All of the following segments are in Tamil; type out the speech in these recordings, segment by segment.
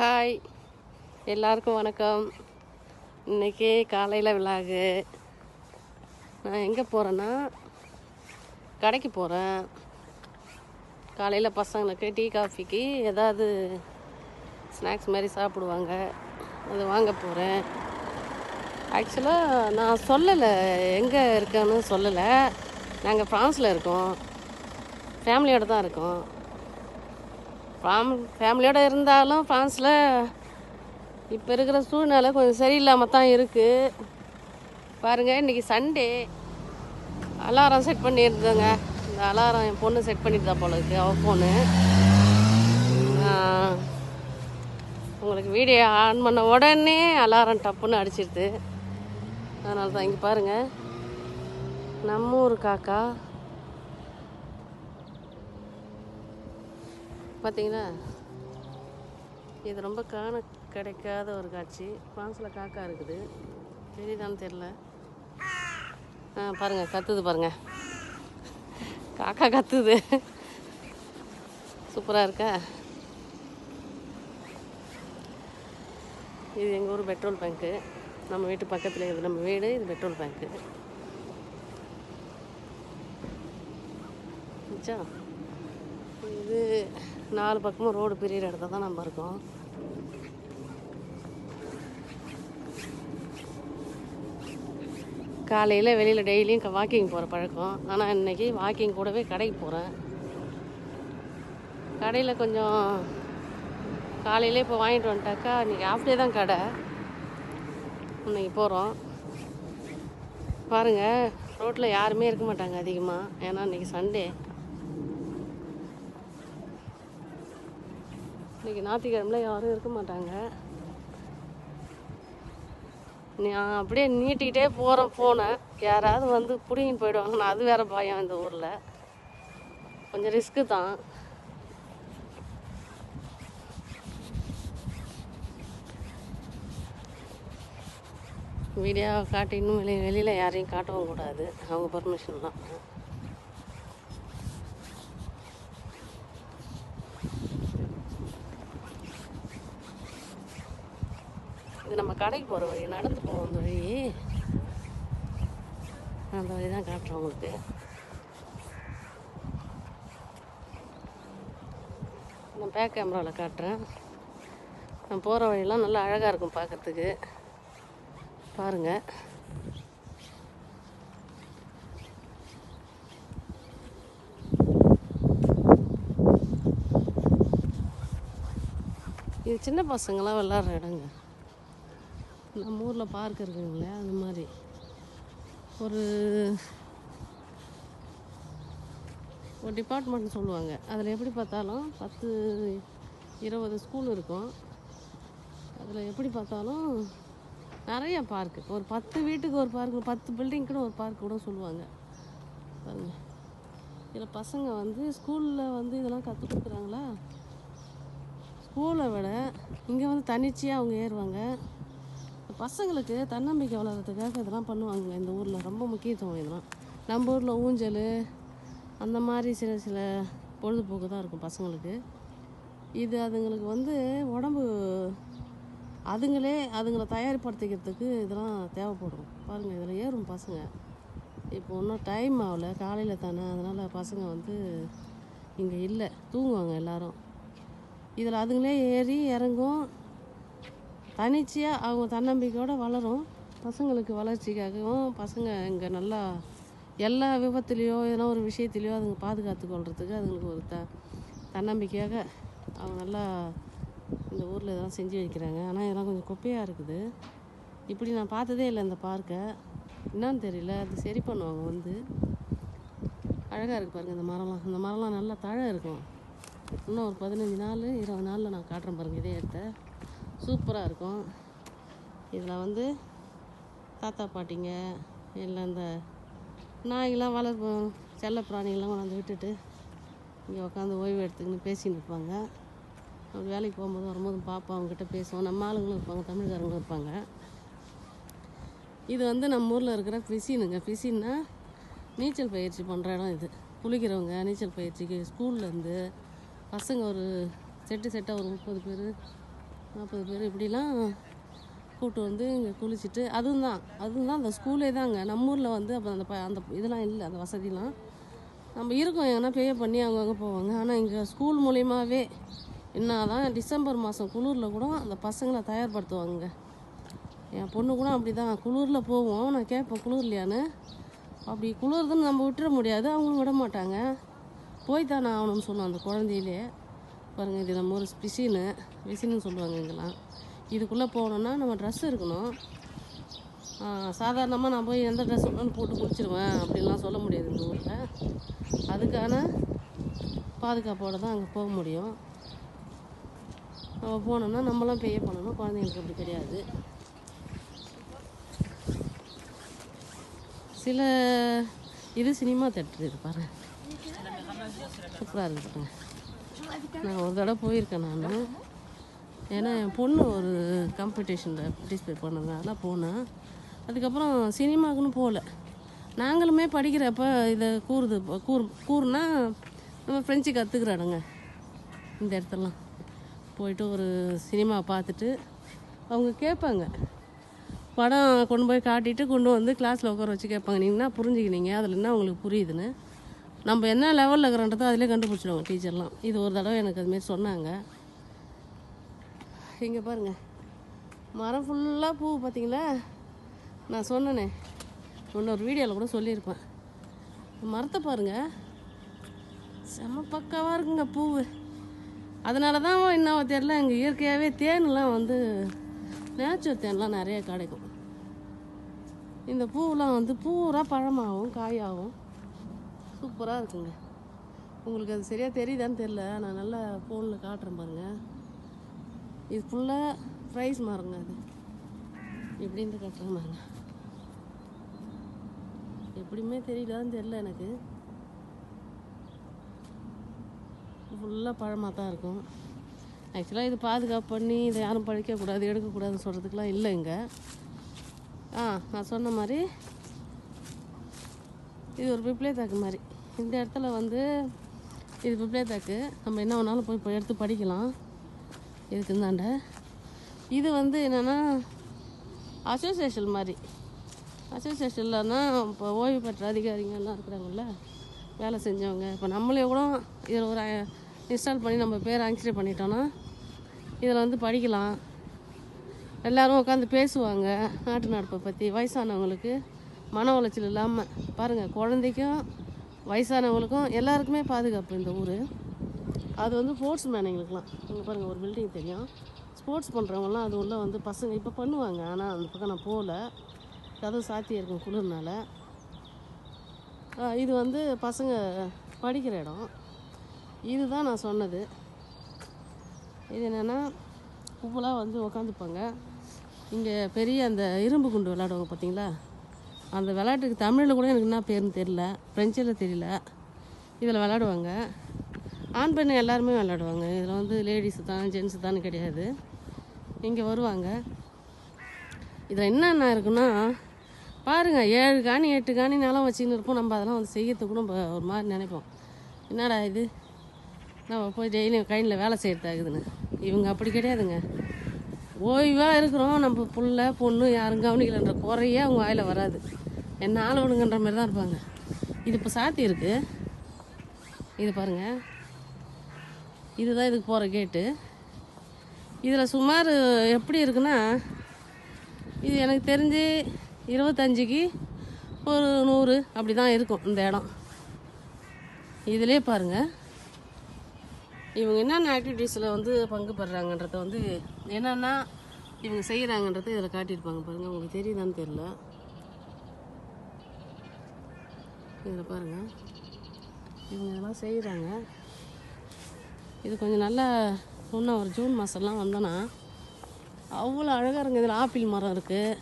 ஹாய் எல்லாருக்கும் வணக்கம். இன்னைக்கு காலையில் விழாகு நான் எங்கே போகிறேன்னா கடைக்கு போகிறேன் காலையில் பசங்களுக்கு டீ காஃபிக்கு ஏதாவது ஸ்நாக்ஸ் மாதிரி சாப்பிடுவாங்க. அது வாங்க போகிறேன் ஆக்சுவலாக நான் சொல்லலை எங்கே இருக்கேன்னு சொல்லலை. நாங்கள் ஃப்ரான்ஸில் இருக்கோம். ஃபேமிலியோடு தான் இருக்கோம். ஃபேம் ஃபேமிலியோடு இருந்தாலும் ஃப்ரான்ஸில் இப்போ இருக்கிற சூழ்நிலை கொஞ்சம் சரியில்லாமல் தான் இருக்குது பாருங்கள் இன்றைக்கி சண்டே அலாரம் செட் பண்ணியிருந்தேங்க. இந்த அலாரம் என் பொண்ணு செட் பண்ணிட்டு தான் போல இருக்குது அவள் ஃபோனு உங்களுக்கு வீடியோ ஆன் பண்ண உடனே அலாரம் டப்புன்னு அடிச்சிருது. அதனால தான் இங்கே பாருங்கள் நம்ம ஊர் காக்கா பார்த்தீங்களா இது ரொம்ப காண கிடைக்காத ஒரு காட்சி. ஃப்ரான்ஸில் காக்கா இருக்குது. தெரியுதான்னு தெரில ஆ பாருங்கள் கத்துது பாருங்கள் காக்கா கத்துது. சூப்பராக இருக்கா? இது எங்கள் ஊர் பெட்ரோல் பேங்க்கு நம்ம வீட்டு பக்கத்தில் இது நம்ம வீடு இது பெட்ரோல் பேங்க்கு மிச்சா இது நாலு பக்கமும் ரோடு பிரியிற இடத்துல தான் நம்ம இருக்கோம். காலையில் வெளியில் டெய்லியும் வாக்கிங் போகிற பழக்கம். ஆனால் இன்னைக்கு வாக்கிங் கூடவே கடைக்கு போகிறேன் கடையில் கொஞ்சம் காலையிலே இப்போ வாங்கிட்டு வந்துட்டாக்கா இன்றைக்கி ஆஃப் டே தான் கடை. இன்னைக்கு போகிறோம் பாருங்கள் ரோட்டில் யாருமே இருக்க மாட்டாங்க அதிகமாக ஏன்னா இன்றைக்கி சண்டே இன்னைக்கு ஞாயிற்றுக்கிழமைல யாரும் இருக்க மாட்டாங்க. நான் அப்படியே நீட்டிக்கிட்டே போகிறேன் ஃபோனை யாராவது வந்து பிடிங்கின்னு போயிடுவாங்கன்னு அது வேற பயம் இந்த ஊரில். கொஞ்சம் ரிஸ்க்கு தான். வீடியோ காட்டி இன்னும் வெளியே வெளியில் யாரையும் காட்டவும் கூடாது. அவங்க பர்மிஷன் தான். கடைக்கு போகிற வழி நடந்து போவோம் அந்த வழி. அந்த வழி தான் காட்டுறோம் உங்களுக்கு. நான் பேக் கேமராவில் காட்டுறேன். நான் போகிற வழியெல்லாம் நல்லா அழகாக இருக்கும் பார்க்கறதுக்கு பாருங்கள் இது சின்ன பசங்களாம் விளாட்ற இடங்க. நம்ம ஊரில் பார்க் இருக்குங்களே அந்த மாதிரி. ஒரு ஒரு டிபார்ட்மெண்ட் சொல்லுவாங்க. அதில் எப்படி பார்த்தாலும் பத்து இருபது ஸ்கூல் இருக்கும். அதில் எப்படி பார்த்தாலும் நிறைய பார்க்கு ஒரு பத்து வீட்டுக்கு ஒரு பார்க்கு பத்து பில்டிங்க்குன்னு ஒரு பார்க் கூட சொல்லுவாங்க. பாருங்க. இதில் பசங்க வந்து ஸ்கூலில் வந்து இதெல்லாம் கற்றுக் கொடுக்குறாங்களா? ஸ்கூலை விட இங்கே வந்து தனிச்சையாக அவங்க ஏறுவாங்க. பசங்களுக்கு தன்னம்பிக்கை வளர்கிறதுக்காக இதெல்லாம் பண்ணுவாங்க இந்த ஊரில். ரொம்ப முக்கியத்துவம் இதெல்லாம். நம்ம ஊரில் ஊஞ்சல் அந்த மாதிரி சில சில பொழுதுபோக்கு தான் இருக்கும் பசங்களுக்கு. இது அதுங்களுக்கு வந்து உடம்பு அதுங்களே அதுங்களை தயார்படுத்திக்கிறதுக்கு இதெல்லாம் தேவைப்படும். பாருங்கள் இதில் ஏறும் பசங்க. இப்போ ஒன்றும் டைம் ஆகல காலையில் தானே. அதனால் பசங்க வந்து இங்கே இல்லை. தூங்குவாங்க எல்லோரும். இதில் அதுங்களே ஏறி இறங்கும். தனிச்சையாக அவங்க தன்னம்பிக்கையோடு வளரும். பசங்களுக்கு வளர்ச்சிக்காகவும் பசங்க இங்கே நல்லா எல்லா விபத்துலேயோ எதனா ஒரு விஷயத்துலையோ அதுங்க பாதுகாத்து கொள்றதுக்கு அதுங்களுக்கு ஒரு த தன்னம்பிக்கையாக அவங்க நல்லா இந்த ஊரில் இதெல்லாம் செஞ்சு வைக்கிறாங்க. ஆனால் இதெல்லாம் கொஞ்சம் குப்பையாக இருக்குது. இப்படி நான் பார்த்ததே இல்லை இந்த பார்க்கை. என்னன்னு தெரியல. அது சரி பண்ணுவாங்க வந்து. அழகாக இருக்குது பாருங்கள் இந்த மரம்லாம். இந்த மரம்லாம் நல்லா தழை இருக்கும். இன்னும் ஒரு பதினஞ்சு நாள் இருபது நாளில் நான் காட்டுறேன் பாருங்கள் இதே இடத்த. சூப்பராக இருக்கும். இதில் வந்து தாத்தா பாட்டிங்க இல்லை இந்த நாய்களாம் வளர்ப்பு செல்ல பிராணிகள்லாம் கொண்டாந்து விட்டுட்டு இங்கே உட்காந்து ஓய்வு எடுத்துக்கின்னு பேசின்னு இருப்பாங்க. அப்படி வேலைக்கு போகும்போது வரும்போது பார்ப்போம் அவங்ககிட்ட பேசுவோம். நம்ம ஆளுங்களும் இருப்பாங்க தமிழ்காரங்களும் இருப்பாங்க. இது வந்து நம்ம ஊரில் இருக்கிற பிசினுங்க. பிசின்னா நீச்சல் பயிற்சி பண்ணுற இடம் இது. குளிக்கிறவங்க நீச்சல் பயிற்சிக்கு ஸ்கூல்லேருந்து பசங்க ஒரு செட்டு செட்டாக ஒரு முப்பது பேர் நாற்பது பேர் இப்படிலாம் கூப்பிட்டு வந்து இங்கே குளிச்சுட்டு அதுவும் தான் அதுவும் தான் அந்த ஸ்கூலே தாங்க. நம்ம ஊரில் வந்து அப்போ அந்த ப- அந்த இதெல்லாம் இல்லை அந்த வசதிலாம். நம்ம இருக்கோம் எங்கன்னா பே பண்ணி அங்கங்கே போவாங்க. ஆனால் இங்கே ஸ்கூல் மூலியமாகவே என்ன தான் டிசம்பர் மாதம் குளிரில் கூட அந்த பசங்களை தயார்படுத்துவாங்க என் பொண்ணு கூட அப்படி தான் குளிரில் போவோம். நான் கேட்பேன் குளிர்லையான்னு அப்படி குளிருதுன்னு நம்ம விட்டுற முடியாது. அவங்களும் விட மாட்டாங்க. போய் தானே ஆகணும்னு சொன்னோம் அந்த குழந்தையிலே. பாருங்கள் இது நம்ம ஒரு பிசின்னு பிசின்னு சொல்லுவாங்க இங்கெல்லாம். இதுக்குள்ளே போகணுன்னா நம்ம ட்ரெஸ் இருக்கணும். சாதாரணமாக நான் போய் எந்த ட்ரெஸ் வேணாலும் போட்டு குடிச்சிருவேன் அப்படின்லாம் சொல்ல முடியாது இந்த ஊரில். அதுக்கான பாதுகாப்போடு தான் அங்கே போக முடியும். நம்ம போனோம்னா நம்மளாம் பே பண்ணணும் குழந்தைங்களுக்கு அப்படி கிடையாது. சில இது சினிமா தேட்டர் இது சூப்பராக இருக்குது நான் ஒரு தடவை போயிருக்கேன் நான். ஏன்னா என் பொண்ணு ஒரு காம்படிஷனில் பார்ட்டிசிபேட் பண்ணதுனால போனேன். அதுக்கப்புறம் சினிமாவுக்குன்னு போகல. நாங்களுமே படிக்கிறப்ப இதை கூறுது கூர் கூறுனா நம்ம ஃப்ரெஞ்சு கற்றுக்குறாடுங்க இந்த இடத்துலலாம். போயிட்டு ஒரு சினிமா பார்த்துட்டு அவங்க கேட்பாங்க. படம் கொண்டு போய் காட்டிட்டு கொண்டு வந்து கிளாஸில் உட்கார வச்சு கேட்பாங்க. நீங்கன்னா புரிஞ்சுக்கினீங்க? அதில் என்ன உங்களுக்கு புரியுதுன்னு? நம்ம என்ன லெவலில் இருக்கிறன்றதோ அதிலே கண்டுபிடிச்சிடுவாங்க டீச்சர்லாம். இது ஒரு தடவை எனக்கு அதுமாரி சொன்னாங்க. இங்கே பாருங்க. மரம் ஃபுல்லாக பூ பார்த்தீங்களா நான் சொன்னேனே. இன்னொரு வீடியோவில் கூட சொல்லியிருப்பேன். மரத்தை பாருங்க. செம பக்காவாக இருக்குங்க பூவு. அதனால தான் இன்னும் தெரில இங்கே இயற்கையாகவே தேன்லாம் வந்து நேச்சுரல் தேன்லாம் நிறைய கிடைக்கும். இந்த பூவெலாம் வந்து பூரா பழமாகவும் காயாகும் சூப்பராக இருக்குங்க. உங்களுக்கு அது சரியாக தெரியுதான்னு தெரில நான் நல்லா ஃபோனில் காட்டுறேன் பாருங்கள் இது ஃபுல்லாக ப்ரைஸ் மாறுங்க அது. எப்படின்ட்டு காட்டுறேன் பாருங்க. எப்படியுமே தெரியலான்னு தெரில எனக்கு. ஃபுல்லாக பழமாக தான் இருக்கும். ஆக்சுவலாக இது பாதுகாப்பு பண்ணி இதை யாரும் பழிக்கக்கூடாது எடுக்கக்கூடாதுன்னு சொல்கிறதுக்கெலாம் இல்லை இங்கே ஆ நான் சொன்ன மாதிரி இது ஒரு பிப்ளே தாக்கு மாதிரி. இந்த இடத்துல வந்து இது பிப்ளே தாக்கு நம்ம என்ன வேணாலும் போய் போய் எடுத்து படிக்கலாம். இதுக்கு இந்தாண்ட இது வந்து என்னென்னா அசோசியேஷன் மாதிரி. அசோசியேஷன்லன்னா இப்போ ஓய்வு பெற்ற அதிகாரிங்கெல்லாம் இருக்கிறாங்கல்ல வேலை செஞ்சவங்க. இப்போ நம்மளே கூட இதில் ஒரு இன்ஸ்டால் பண்ணி நம்ம பேர் ஆக்சிடென்ட் பண்ணிட்டோன்னா இதில் வந்து படிக்கலாம். எல்லோரும் உட்காந்து பேசுவாங்க. நாட்டு நடப்பை பற்றி வயசானவங்களுக்கு. மன உளைச்சல் இல்லாமல் பாருங்கள் குழந்தைக்கும் வயசானவங்களுக்கும் எல்லாருக்குமே பாதுகாப்பு இந்த ஊர். அது வந்து ஸ்போர்ட்ஸ் மேனுங்களுக்குலாம் இங்கே பாருங்கள் ஒரு பில்டிங் தெரியும். ஸ்போர்ட்ஸ் பண்ணுறவங்களாம் அது உள்ளே வந்து பசங்க இப்போ பண்ணுவாங்க. ஆனால் அந்த பக்கம் நான் போகல. கதவு சாத்தி இருக்கும் குளிர்னால. இது வந்து பசங்க படிக்கிற இடம். இதுதான் நான் சொன்னது. இது என்னென்னா கும்பலாக வந்து உக்காந்துப்பாங்க. இங்கே பெரிய அந்த இரும்பு குண்டு விளாடுவாங்க பார்த்தீங்களா அந்த விளையாட்டுக்கு தமிழில் கூட எனக்கு என்ன பேருன்னு தெரியல. ஃப்ரெஞ்சில் தெரியல. இதில் விளாடுவாங்க ஆண் பெண் எல்லாருமே விளாடுவாங்க இதில் வந்து லேடிஸு தான் ஜென்ஸு தான் கிடையாது. இங்கே வருவாங்க. இதில் என்னென்ன இருக்குன்னா பாருங்கள் ஏழு காணி எட்டு காணி நிலம் வச்சுன்னு இருப்போம். நம்ம அதெல்லாம் வந்து செய்யறதுக்கு கூட நம்ம ஒரு மாதிரி நினைப்போம். என்னடா இது? நம்ம போய் டெய்லியும் கைனில் வேலை செய்யறதாகுதுன்னு. இவங்க அப்படி கிடையாதுங்க. ஓய்வாக இருக்கிறோம். நம்ம புள்ள பொண்ணு யாரும் கவனிக்கலன்ற குறையே அவங்க வாயில் வராது. என்ன ஆள் விடுங்கன்ற மாதிரி தான் இருப்பாங்க. இது இப்போ சாத்தியிருக்கு இது பாருங்கள் இதுதான் இதுக்கு போகிற கேட்டு இதில் சுமார் எப்படி இருக்குன்னா இது எனக்கு தெரிஞ்சு இருபத்தஞ்சிக்கு ஒரு நூறு அப்படி தான் இருக்கும் இந்த இடம். இதிலே பாருங்கள் இவங்க என்னென்ன ஆக்டிவிட்டீஸில் வந்து பங்கு பெறுறாங்கன்றத வந்து என்னென்னா இவங்க செய்கிறாங்கன்றத இதில் காட்டியிருப்பாங்க பாருங்கள் உங்களுக்கு தெரியுதான்னு தெரில இதில் பாருங்கள் இவங்க இதெல்லாம் செய்கிறாங்க இது கொஞ்சம் நல்லா இன்னும் ஒரு ஜூன் மாதம்லாம் வந்தோன்னா அவ்வளோ அழகாக இருக்குது இதில் ஆப்பிள் மரம் இருக்குது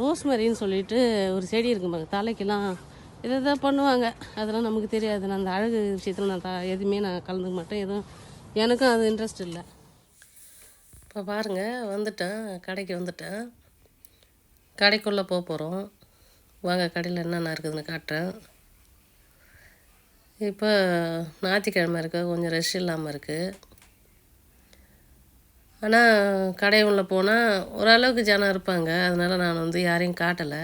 ரோஸ்மரின்னு சொல்லிட்டு ஒரு செடி இருக்குது பாருங்கள் தலைக்கெல்லாம் இதை தான் பண்ணுவாங்க. அதெல்லாம் நமக்கு தெரியாது. நான் அந்த அழகு விஷயத்தில் நான் த எதுவுமே நான் கலந்துக்க மாட்டேன். எதுவும் எனக்கும் அது இன்ட்ரெஸ்ட் இல்லை. இப்போ பாருங்கள் வந்துட்டேன். கடைக்கு வந்துட்டேன். கடைக்குள்ளே போக போகிறோம் வாங்க கடையில் என்னென்ன இருக்குதுன்னு காட்டுறேன். இப்போ ஞாயிற்றுக்கிழமை இருக்குது கொஞ்சம் ரெஷ் இல்லாமல் இருக்குது ஆனால் கடை உள்ளே போனால் ஓரளவுக்கு ஜனம் இருப்பாங்க. அதனால் நான் வந்து யாரையும் காட்டலை.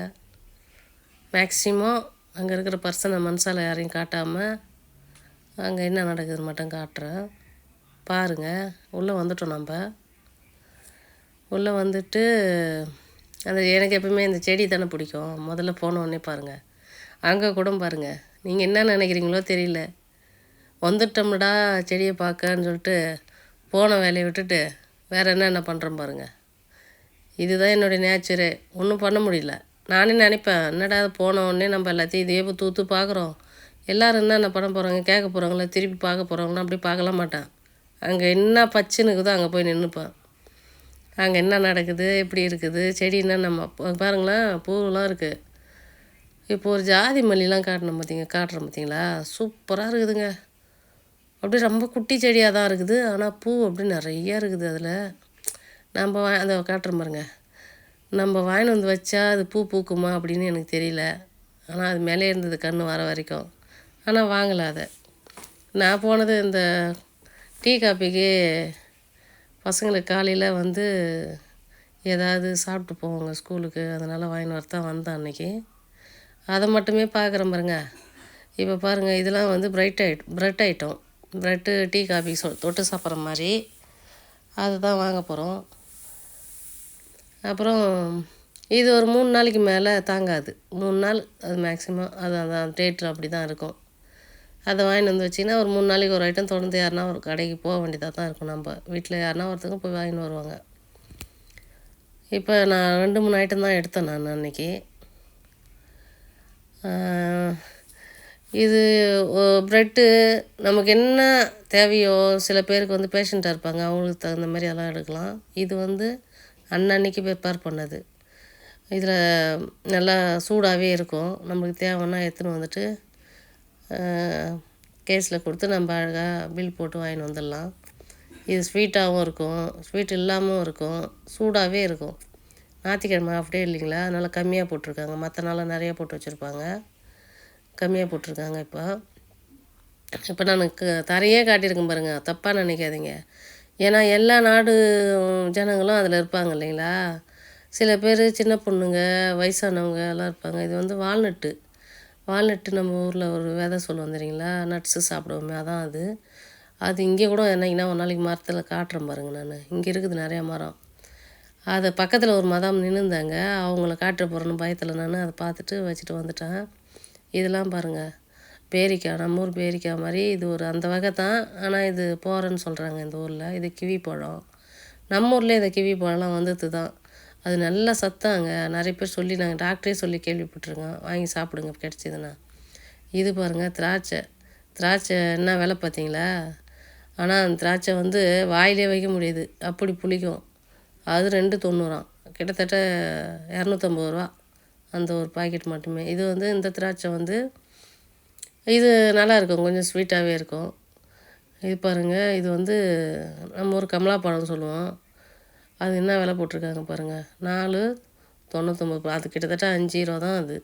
மேக்ஸிமம் அங்கே இருக்கிற பர்சனை மனசால் யாரையும் காட்டாமல் அங்கே என்ன நடக்குது மட்டும் காட்டுறேன் பாருங்கள் உள்ளே வந்துட்டோம் நம்ம. உள்ளே வந்துட்டு அந்த எனக்கு எப்பவுமே இந்த செடி தானே பிடிக்கும். முதல்ல போனோடனே பாருங்கள் அங்கே கூட பாருங்கள் நீங்கள் என்ன நினைக்கிறீங்களோ தெரியல. வந்துட்டோம்டா செடியை பார்க்கன்னு சொல்லிட்டு போன வேலையை விட்டுட்டு வேறு என்னென்ன பண்ணுறோம் பாருங்கள் இதுதான் என்னுடைய நேச்சரு ஒன்றும் பண்ண முடியல. நானே நினைப்பேன் என்னடா அது போன உடனே நம்ம எல்லாத்தையும் இதே இப்போ தூத்து பார்க்குறோம். எல்லோரும் என்னென்ன பண்ண போகிறாங்க கேட்க போகிறாங்களா திருப்பி பார்க்க போகிறாங்களா அப்படி பார்க்கலாம் மாட்டேன். அங்கே என்ன பச்சுன்னு இருக்குதோ அங்கே போய் நின்றுப்பேன் அங்கே என்ன நடக்குது எப்படி இருக்குது செடின்னா நம்ம பாருங்களேன் பூவெலாம் இருக்குது இப்போ ஒரு ஜாதி மல்லிலாம் காட்டணும் பார்த்தீங்க காட்டுறோம் பார்த்தீங்களா சூப்பராக இருக்குதுங்க. அப்படியே ரொம்ப குட்டி செடியாக தான் இருக்குது ஆனால் பூ அப்படி நிறைய இருக்குது அதில். நம்ம அதை காட்டுறேன் பாருங்க. நம்ம வாங்கின்னு வந்து வச்சா அது பூ பூக்குமா அப்படின்னு எனக்கு தெரியல. ஆனால் அது மேலே இருந்தது கன்று வர வரைக்கும். ஆனால் வாங்கலை அதை. நான் போனது இந்த டீ காப்பிக்கு பசங்களுக்கு காலையில் வந்து ஏதாவது சாப்பிட்டு போவாங்க ஸ்கூலுக்கு. அதனால் வாங்கின்னு வரத்தான் வந்தேன் அன்றைக்கி அதை மட்டுமே பார்க்குறேன் பாருங்க. இப்போ பாருங்கள் இதெல்லாம் வந்து பிரைட் ஐட் bread item. Bread tea coffee சொ தொட்டு சாப்பிட்ற மாதிரி. அதுதான் வாங்க போகிறோம் அப்புறம் இது ஒரு மூணு நாளைக்கு மேலே தாங்காது. மூணு நாள் அது மேக்ஸிமம் அது அதான் டேட்டில் அப்படி தான் இருக்கும். அதை வாங்கிட்டு வந்து வச்சிங்கன்னா ஒரு மூணு நாளைக்கு ஒரு ஐட்டம் தொடர்ந்து யாருனா ஒரு கடைக்கு போக வேண்டியதாக தான் இருக்கும். நம்ம வீட்டில் யாருனா ஒருத்தங்க போய் வாங்கின்னு வருவாங்க. இப்போ நான் ரெண்டு மூணு ஐட்டம் தான் எடுத்தேன் நான் அன்னைக்கு. இது ப்ரெட்டு நமக்கு என்ன தேவையோ சில பேருக்கு வந்து பேஷண்ட்டாக இருப்பாங்க. அவங்களுக்கு தகுந்த மாதிரி அதெல்லாம் எடுக்கலாம். இது வந்து அன்னன்னைக்கு ப்ரிப்பேர் பண்ணது. இதில் நல்லா சூடாகவே இருக்கும். நம்மளுக்கு தேவைன்னா எடுத்துன்னு வந்துட்டு கேஸில் கொடுத்து நம்ம அழகாக பில் போட்டு வாங்கின்னு வந்துடலாம். இது ஸ்வீட்டாகவும் இருக்கும். ஸ்வீட் இல்லாமல் இருக்கும். சூடாகவே இருக்கும். ஞாத்திக்கிழமை அப்படியே இல்லைங்களா? அதனால் கம்மியாக போட்டிருக்காங்க. மற்ற நாளாக நிறையா போட்டு வச்சுருப்பாங்க. கம்மியாக போட்டிருக்காங்க இப்போ. இப்போ நான் க- தரையே காட்டியிருக்கேன் பாருங்கள் தப்பாக நினைக்காதீங்க. ஏன்னா எல்லா நாடு ஜனங்களும் அதில் இருப்பாங்க இல்லைங்களா? சில பேர் சின்ன பொண்ணுங்க வயசானவங்க எல்லாம் இருப்பாங்க. இது வந்து வால்நட்டு. வால்நட்டு நம்ம ஊரில் ஒரு விதை சொல்லுவோம் தெரியுங்களா? நட்ஸு சாப்பிடுவோமே அதான் அது. அது இங்கே கூட என்னைக்குன்னா ஒரு நாளைக்கு மரத்தில் காட்டுறேன் பாருங்க நான். இங்கே இருக்குது நிறையா மரம். அது பக்கத்தில் ஒரு மதம் நின்றுந்தாங்க அவங்கள காட்டுற போகிறேன்னு பயத்தில் நான் அதை பார்த்துட்டு வச்சுட்டு வந்துட்டேன். இதெல்லாம் பாருங்கள் பேரிக்காய் நம்ம ஊர் பேரிக்காய் மாதிரி இது ஒரு அந்த வகை தான். ஆனால் இது போகிறேன்னு சொல்கிறாங்க இந்த ஊரில். இது கிவி பழம். நம்ம ஊரில் இந்த கிவி பழம்லாம் வந்தது தான். அது நல்லா சத்தாங்க. நிறைய பேர் சொல்லி நாங்கள் டாக்டரே சொல்லி கேள்விப்பட்டிருக்கோம். வாங்கி சாப்பிடுங்க கிடச்சிதுன்னா. இது பாருங்கள் திராட்சை. திராட்சை என்ன விலை பார்த்தீங்களா? ஆனால் அந்த திராட்சை வந்து வாயிலே வைக்க முடியுது. அப்படி புளிக்கும். அது ரெண்டு தொண்ணூறாம். கிட்டத்தட்ட இரநூத்தம்பது ரூபா. அந்த ஒரு பாக்கெட் மட்டுமே. இது வந்து இந்த திராட்சை வந்து இது நல்லா இருக்கும் கொஞ்சம் ஸ்வீட்டாகவே இருக்கும். இது பாருங்கள் இது வந்து நம்ம ஒரு கமலா பழம் சொல்லுவோம். அது என்ன விலை போட்டிருக்காங்க பாருங்கள் நாலு தொண்ணூத்தொம்பது அது கிட்டத்தட்ட அஞ்சு ரூபா தான் அது.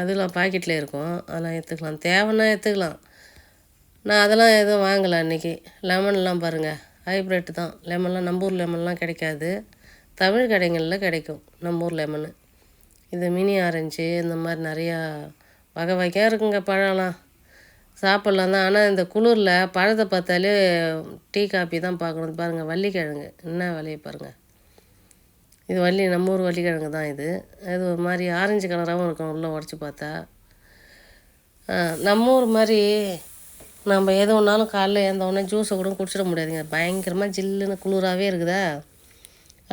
அதெல்லாம் பாக்கெட்டில் இருக்கும் அதெல்லாம் எடுத்துக்கலாம் தேவைன்னா எடுத்துக்கலாம் நான் அதெல்லாம் எதுவும் வாங்கலை அன்றைக்கி லெமன்லாம் பாருங்கள் ஹைப்ரிட் தான். லெமன்லாம் நம்ம ஊர் லெமன்லாம் கிடைக்காது. தமிழ் கடைகளில் கிடைக்கும் நம்ம ஊர் லெமனு. இது மினி ஆரஞ்சு இந்த மாதிரி நிறையா வகை வகையாக இருக்குங்க பழம்லாம். சாப்பிட்லாம் தான். ஆனால் இந்த குளிரில் பழத்தை பார்த்தாலே டீ காப்பி தான் பார்க்கணும். பாருங்கள் வள்ளிக்கிழங்கு. என்ன விலையை பாருங்கள் இது வள்ளி நம்ம ஊர் வள்ளிக்கிழங்கு தான் இது. இது ஒரு மாதிரி ஆரஞ்சு கலராகவும் இருக்கும். உள்ளே உடச்சி பார்த்தா. நம்ம ஊர் மாதிரி நம்ம எது ஒன்றாலும் காலைல எழுந்த ஜூஸை கூட குடிச்சிட முடியாதுங்க. பயங்கரமாக ஜில்லுன்னு குளிராகவே இருக்குதா?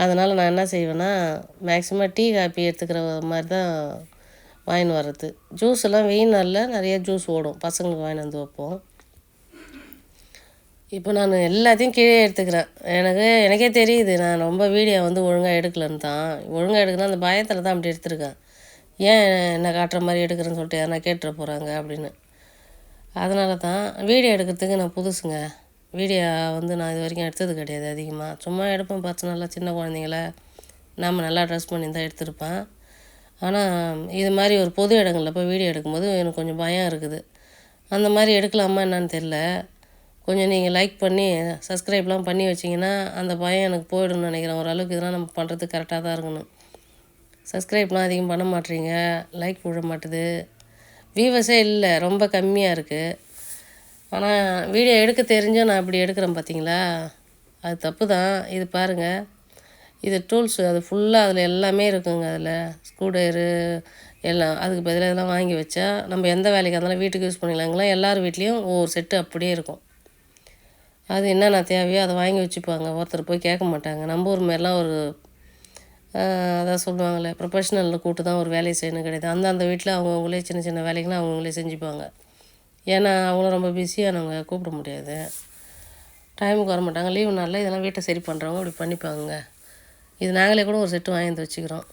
அதனால் நான் என்ன செய்வேன்னா மேக்ஸிமம் டீ காப்பி எடுத்துக்கிற மாதிரி தான் வாங்கின்னு வர்றது. ஜூஸ் எல்லாம் வெயில் நாளில் நிறைய ஜூஸ் ஓடும். பசங்களுக்கு வாங்கின்னு வந்து வைப்போம். இப்போ நான் எல்லாத்தையும் கீழே எடுத்துக்கிறேன். எனக்கு எனக்கே தெரியுது நான் ரொம்ப வீடியோ வந்து ஒழுங்காக எடுக்கலன்னு தான். ஒழுங்காக எடுக்கணும் அந்த பயத்தில் தான் அப்படி எடுத்திருக்கேன். ஏன் என்ன காட்டுற மாதிரி எடுக்கிறேன்னு சொல்லிட்டு யாரா கேட்டுற போகிறாங்க அப்படின்னு. அதனால தான் வீடியோ எடுக்கிறதுக்கு நான் புதுசுங்க. வீடியோ வந்து நான் இது வரைக்கும் எடுத்தது கிடையாது அதிகமாக சும்மா எடுப்பேன் பத்து நாளாக சின்ன குழந்தைங்கள. நாம் நல்லா ட்ரெஸ் பண்ணி தான் எடுத்திருப்பேன். ஆனால் இது மாதிரி ஒரு பொது இடங்களில் போய் வீடியோ எடுக்கும்போது எனக்கு கொஞ்சம் பயம் இருக்குது. அந்த மாதிரி எடுக்கலாமா என்னன்னு தெரில கொஞ்சம் நீங்கள் லைக் பண்ணி சப்ஸ்கிரைப்லாம் பண்ணி வச்சிங்கன்னா அந்த பயம் எனக்கு போயிடும்னு நினைக்கிறேன். ஓரளவுக்கு இதெல்லாம் நம்ம பண்ணுறது கரெக்டாக தான் இருக்கணும். சப்ஸ்கிரைப்லாம் அதிகம் பண்ண மாட்டீங்க. லைக் விட மாட்டுது. வியூவர்ஸே இல்லை ரொம்ப கம்மியாக இருக்குது ஆனால் வீடியோ எடுக்க தெரிஞ்சும் நான் இப்படி எடுக்கிறேன் பார்த்தீங்களா அது தப்பு தான். இது பாருங்கள் இது டூல்ஸ் அது ஃபுல்லாக அதில் எல்லாமே இருக்குங்க அதில். ஸ்க்ரூடைரு எல்லாம். அதுக்கு பதிலாக இதெல்லாம் வாங்கி வச்சா நம்ம எந்த வேலைக்கு இருந்தாலும் வீட்டுக்கு யூஸ் பண்ணிக்கலாங்களா? எல்லார் வீட்லேயும் ஒவ்வொரு செட்டு அப்படியே இருக்கும். அது என்னென்ன தேவையோ அதை வாங்கி வச்சுப்பாங்க. ஒருத்தர் போய் கேட்க மாட்டாங்க. நம்ம ஊர் மாதிரிலாம் ஒரு அதான் சொல்லுவாங்களே ப்ரொஃபஷ்னலில் கூட்டு தான் ஒரு வேலையை செய்யணும் கிடையாது. அந்தந்த வீட்டில் அவங்கவுங்களே சின்ன சின்ன வேலைகள்லாம் அவங்கவுங்களே செஞ்சுப்பாங்க. ஏன்னா அவங்களும் ரொம்ப பிஸியானவங்க கூப்பிட முடியாது. டைமுக்கு வர மாட்டாங்க லீவு நாளில் இதெல்லாம் வீட்டை சரி பண்ணுறவங்க அப்படி பண்ணிப்பாங்க இது நாங்களே கூட ஒரு செட்டு வாங்கி வந்து வச்சுக்கிறோம்.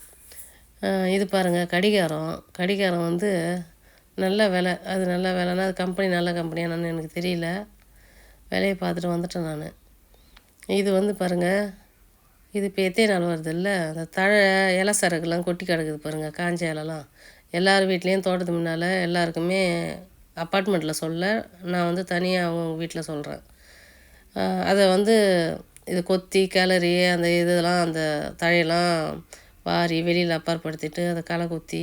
இது பாருங்கள் கடிகாரம். கடிகாரம் வந்து நல்ல விலை. அது நல்ல விலைன்னா அது கம்பெனி நல்ல கம்பெனி எனக்கு தெரியல. விலையை பார்த்துட்டு வந்துட்டேன் நான். இது வந்து பாருங்கள் இது இப்போ எத்தே நாள் வருது இல்லை? அந்த தழை இலை சரக்குலாம் கொட்டி கிடக்குது பாருங்கள் காஞ்ச இலைலாம். எல்லார் வீட்லேயும் தோட்டத்து முன்னால் எல்லாருக்குமே அப்பார்ட்மெண்ட்டில் சொல்ல நான் வந்து தனியாக அவங்க வீட்டில் சொல்கிறேன் அதை வந்து இது கொத்தி கிளறி அந்த இதெல்லாம் அந்த தழையெல்லாம் வாரி வெளியில் அப்பாற்படுத்திட்டு அதை களை கொத்தி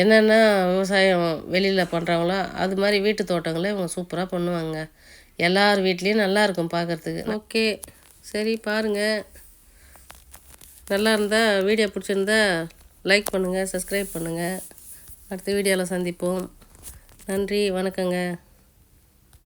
என்னென்ன விவசாயம் வெளியில் பண்ணுறாங்களோ அது மாதிரி வீட்டு தோட்டங்களே இவங்க சூப்பராக பண்ணுவாங்க. எல்லார் வீட்லேயும் நல்லாயிருக்கும் பார்க்குறதுக்கு ஓகே. சரி பாருங்கள் நல்லா இருந்தால் வீடியோ பிடிச்சிருந்தா லைக் பண்ணுங்கள் சப்ஸ்கிரைப் பண்ணுங்கள் அடுத்த வீடியோவில் சந்திப்போம். நன்றி வணக்கங்க.